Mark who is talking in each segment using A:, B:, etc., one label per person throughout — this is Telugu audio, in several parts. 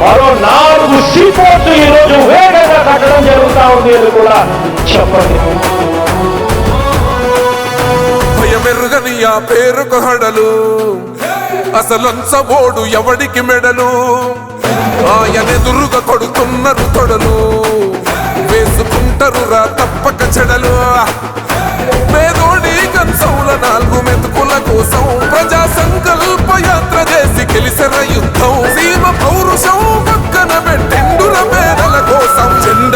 A: మరో నాలుగు సీపోర్ట్లు ఈరోజు వేగంగా కట్టడం జరుగుతూ ఉంది అని కూడా చెప్పండి.
B: భయమెరుగని ఆ పేరుకు హడలు. అసలంచబోడు ఎవడికి మెడలు? ఆయనెదురుగా కొడుతున్నారు తొడలు. వేసుకుంటారు రా తప్పక చెడలు.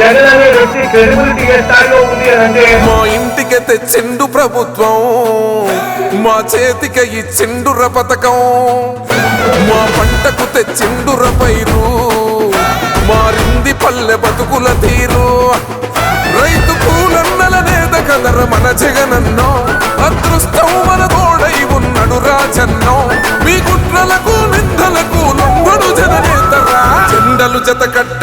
A: జగన్ అనే వ్యక్తి క్రెడిబిలిటీ ఏ స్థాయిలో ఉంది అంటే
B: మా ఇంటికి తెచ్చిండు ప్రభుత్వం. మా చేతికి ఇచ్చిండుర పథకం. మా పంటకు తెచ్చిండుర పైరు. మారింది పల్లె బతుకుల తీరు. రైతు కూలన్నల నేత కదర మన జగనన్నో. అదృష్టం మన తోడై ఉన్నడు రాజన్నో. మీ కుట్రలకు నిందలకు లొంగడు జననేతరా జెండలు జత కట్ట